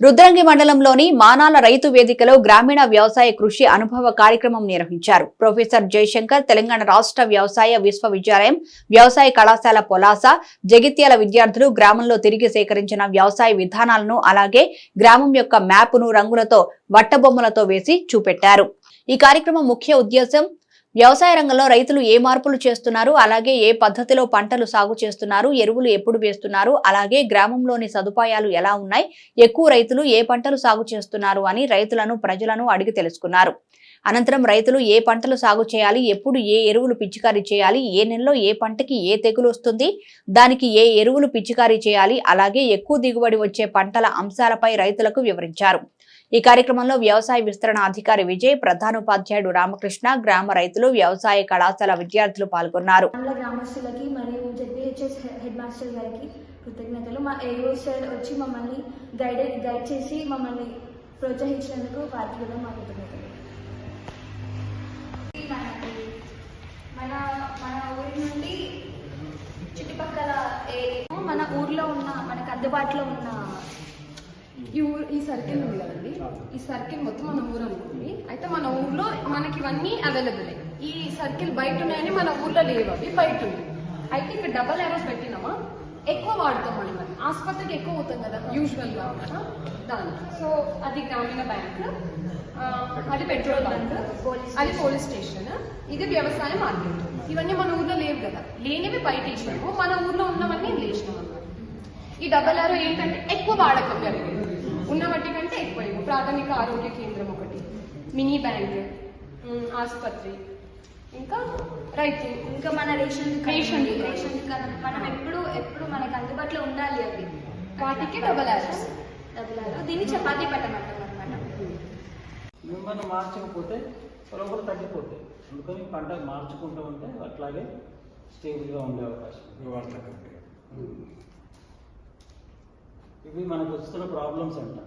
రుద్రంగి మండలంలోని మానాల రైతు వేదికలో గ్రామీణ వ్యవసాయ కృషి అనుభవ కార్యక్రమం నిర్వహించారు. ప్రొఫెసర్ జయశంకర్ తెలంగాణ రాష్ట్ర వ్యవసాయ విశ్వవిద్యాలయం వ్యవసాయ కళాశాల పొలాస జగిత్యాల విద్యార్థులు గ్రామంలో తిరిగి సేకరించిన వ్యవసాయ విధానాలను అలాగే గ్రామం యొక్క మ్యాప్ను రంగులతో వట్టబొమ్మలతో వేసి చూపెట్టారు. ఈ కార్యక్రమం ముఖ్య ఉద్దేశం వ్యవసాయ రంగంలో రైతులు ఏ మార్పులు చేస్తున్నారు? అలాగే ఏ పద్ధతిలో పంటలు సాగు చేస్తున్నారు? ఎరువులు ఎప్పుడు వేస్తున్నారు? అలాగే గ్రామంలోని సదుపాయాలు ఎలా ఉన్నాయి? ఎక్కువ రైతులు ఏ పంటలు సాగు చేస్తున్నారు? అని రైతులను ప్రజలను అడిగి తెలుసుకున్నారు. అనంతరం రైతులు ఏ పంటలు సాగు చేయాలి ఎప్పుడు ఏ ఎరువులు పిచికారీ చేయాలి ఏ నెలలో ఏ పంటకి ఏ తెగులు వస్తుంది దానికి ఏ ఎరువులు పిచికారీ చేయాలి అలాగే ఎక్కువ దిగుబడి వచ్చే పంటల అంశాలపై రైతులకు వివరించారు. ఈ కార్యక్రమంలో వ్యవసాయ విస్తరణ అధికారి విజయ్ ప్రధానోపాధ్యాయుడు రామకృష్ణ గ్రామ రైతులు వ్యవసాయ కళాశాల విద్యార్థులు పాల్గొన్నారు. గ్రామస్తులకి మరియు జెడ్పీహెచ్ఎస్ హెడ్ మాస్టర్ గారికి కృతజ్ఞతలు. మా ఏఓ సార్ వచ్చి మమ్మల్ని గైడ్ గైడ్ చేసి మమ్మల్ని ప్రోత్సహించినందుకు వారికి కూడా మా కృతజ్ఞతలు. మన మన ఊరి నుండి చుట్టుపక్కల ఏ- మన ఊర్లో ఉన్న మనకు అందుబాటులో ఉన్న ఈ ఊరు ఈ సర్కిల్ ఉంది కదండి. ఈ సర్కిల్ మొత్తం మన ఊరు అనుకుంది అయితే మన ఊర్లో మనకి ఇవన్నీ అవైలబుల్. ఈ సర్కిల్ బయట ఉన్నాయని మన ఊర్లో లేవు అవి బయట ఉన్నాయి. అయితే ఇక్కడ డబల్ ఎరోస్ పెట్టినామా? ఎక్కువ వాడతాం మనం ఆసుపత్రికి ఎక్కువ అవుతాం కదా యూజువల్గా. కదా దానికి సో అది గ్రామీణ బ్యాంక్ అది పెట్రోల్ బంక్ అది పోలీస్ స్టేషన్ ఇది వ్యవసాయ మార్కెట్. ఇవన్నీ మన ఊర్లో లేవు కదా. లేనివి బయట వేసినాము మన ఊర్లో ఉన్నవన్నీ లేచినాం అన్నమాట ఈ డబల్ ఆరో ఏంటంటే ఎక్కువ వాడకం జరిగింది ఉన్న వాటి కంటే ఎక్కువ. ప్రాథమిక ఆరోగ్య కేంద్రం ఒకటి. మినీ బ్యాంక్ ఆసుపత్రి. ఇంకా? రైతు ఇంకా మన రేషన్ రేషన్. రేషన్ మనం ఎప్పుడు ఎప్పుడు మనకు అందుబాటులో ఉండాలి అది. వాటికి డబల్ ఆరోస్ డబుల్ ఆరో. దీన్ని చపాతీ పట్టమంటాం అనమాట మిమ్మల్ని మార్చకపోతే పొలం తగ్గిపోతాయి అందుకని పంట మార్చుకుంటూ ఉంటే అట్లాగే స్టేబుల్గా ఉండే అవకాశం. ఇవి మనకు వస్తున్న ప్రాబ్లమ్స్ అంట.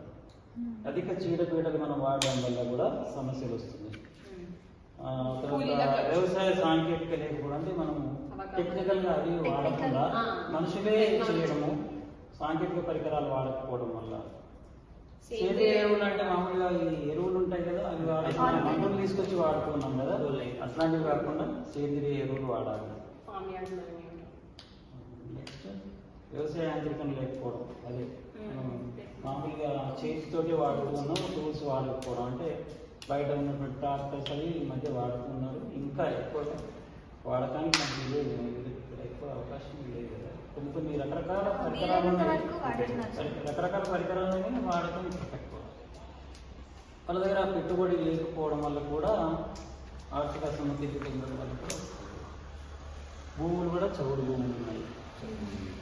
అధిక చీడపీడలు మనం వాడడం వల్ల కూడా సమస్యలు వస్తున్నాయి ఆ, తర్వాత కూలీల ఖర్చు. వ్యవసాయ సాంకేతిక లేకపోవడం అంటే మనం అవగాహన. టెక్నికల్గా అది వాడకుండా. మనుషులే. చేయడము సాంకేతిక పరికరాలు వాడకపోవడం వల్ల సేంద్రియ ఎరువులు అంటే మామూలుగా ఈ ఎరువులు ఉంటాయి కదా అవి వాడేసి మనం మందులు తీసుకొచ్చి వాడుతున్నాం కదా అట్లాంటివి కాకుండా సేంద్రియ ఎరువులు వాడాలి నెక్స్ట్ వ్యవసాయ యాంత్రికం లేకపోవడం అదే మామూలుగా చేతితోటి వాడుతున్నాం టూల్స్ వాడకపోవడం అంటే బయట ఉన్నటువంటి ట్రాక్టర్స్ అవి ఈ మధ్య వాడుతున్నారు. ఇంకా ఎక్కువ వాడటానికి మనకి లేదు. ఇక్కడ ఎక్కువ అవకాశం లేదు కదా. కొన్ని కొన్ని రకరకాల పరికరాలు రకరకాల పరికరాలు వాడటం తక్కువ వాళ్ళ దగ్గర పెట్టుబడి లేకపోవడం వల్ల కూడా ఆర్థిక ఉండడం వల్ల కూడా. భూములు కూడా చౌడు భూములు ఉన్నాయి.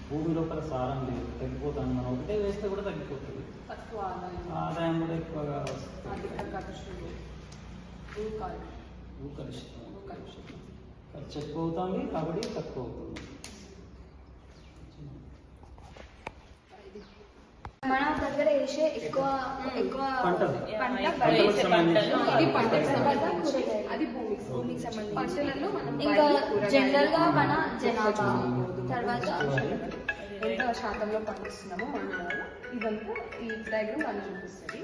భూమి లోపల సారం లేదు తగ్గిపోతుంది మనం ఒకటే వేస్తే కూడా తగ్గిపోతుంది. ఆదాయం. ఆదాయం కూడా ఎక్కువగా వస్తుంది. భూ కలుషితం. ఖర్చు ఎక్కువ అవుతుంది కాబట్టి తక్కువ అవుతుంది. మన దగ్గర వేసే ఎక్కువ ఎక్కువ. పంట. ఇది పంటకు తర్వాత సంబంధించి. అది భూమికి భూమికి సంబంధించి. పంటలలో మనం ఇంకా జనరల్గా మన జనాభా తర్వాత ఎంత శాతంలో పండిస్తున్నామో మన ఇదంతా ఈ డయాగ్రామ్ మనం చూపిస్తుంది.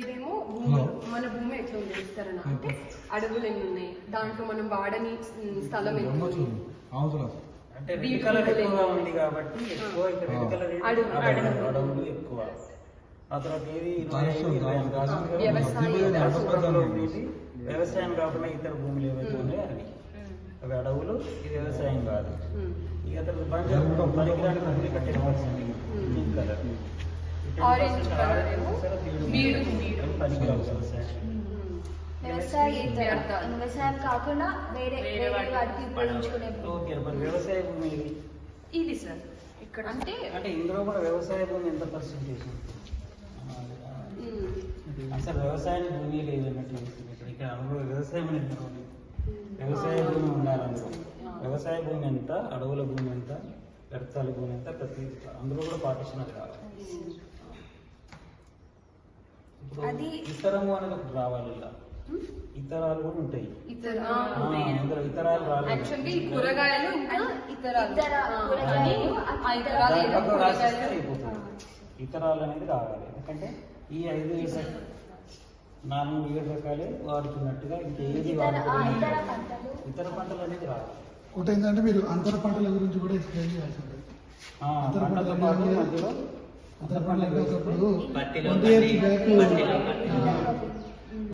ఇదేమో భూమి మన భూమి ఎట్లా ఉంది విస్తరణ అంటే అడవులు ఎన్ని ఉన్నాయి? దాంట్లో మనం వాడని స్థలం ఉంది? అంటే రెడ్ కలర్ ఎక్కువగా ఉంది కాబట్టి ఎక్కువ రెడ్ కలర్? అడవులు. ఎక్కువ ఆ తర్వాత ఏది? వ్యవసాయం. కాకుండా ఇతర భూములు ఏవైతే ఉన్నాయో అవి అవి అడవులు ఇది వ్యవసాయం కాదు. ఇక అతను పనికిరాని భూమి ఇక్కడ ten percent pink colour colour వ్యవసాయం కాకుండా వేరే వేరే వాటికి ఉపయోగించుకునే ఓకే మరి వ్యవసాయ భూమి ఇది? ఇది సార్ ఇక్కడ. అంటే అంటే ఇందులో కూడా వ్యవసాయ భూమి ఎంత పర్సెంటేజ్? అసలు వ్యవసాయం భూమి లేదన్నట్టు ఇక్కడ అందులో వ్యవసాయం అనేది ఉంది. వ్యవసాయ భూమి ఉండాలి అందులో. వ్యవసాయ భూమి ఎంత అడవుల భూమి ఎంత వ్యర్థాల భూమి ఎంత ప్రతి అందులో కూడా పార్టిషన్ అది కావాలి. ఇప్పుడు అది- ఇతరము అనేది ఒకటి రావాలి ఇలా. ఇతరాలు కూడా ఉంటాయి. ఇందులో ఇతరాలు రాలేదు. కూరగాయలు రాసిస్తే అయిపోతుంది. ఇతరాలు అనేది రావాలి. ఎందుకంటే ఈ ఐదు నాలుగు ఏడు రకాలే వాడుతున్నట్టుగా ఇంకా ఏది ఇతర పంటలు. ఇతర పంటలు అనేది రాదు ఒకటి ఏంటంటే మీరు అంతర పంటల గురించి కూడా ఎక్స్ప్లెయిన్ చేయాల్సి ఉంటుంది. పంటతో పంటలు మధ్యలో అంతర పంటలు పత్తి, బ్యాక్.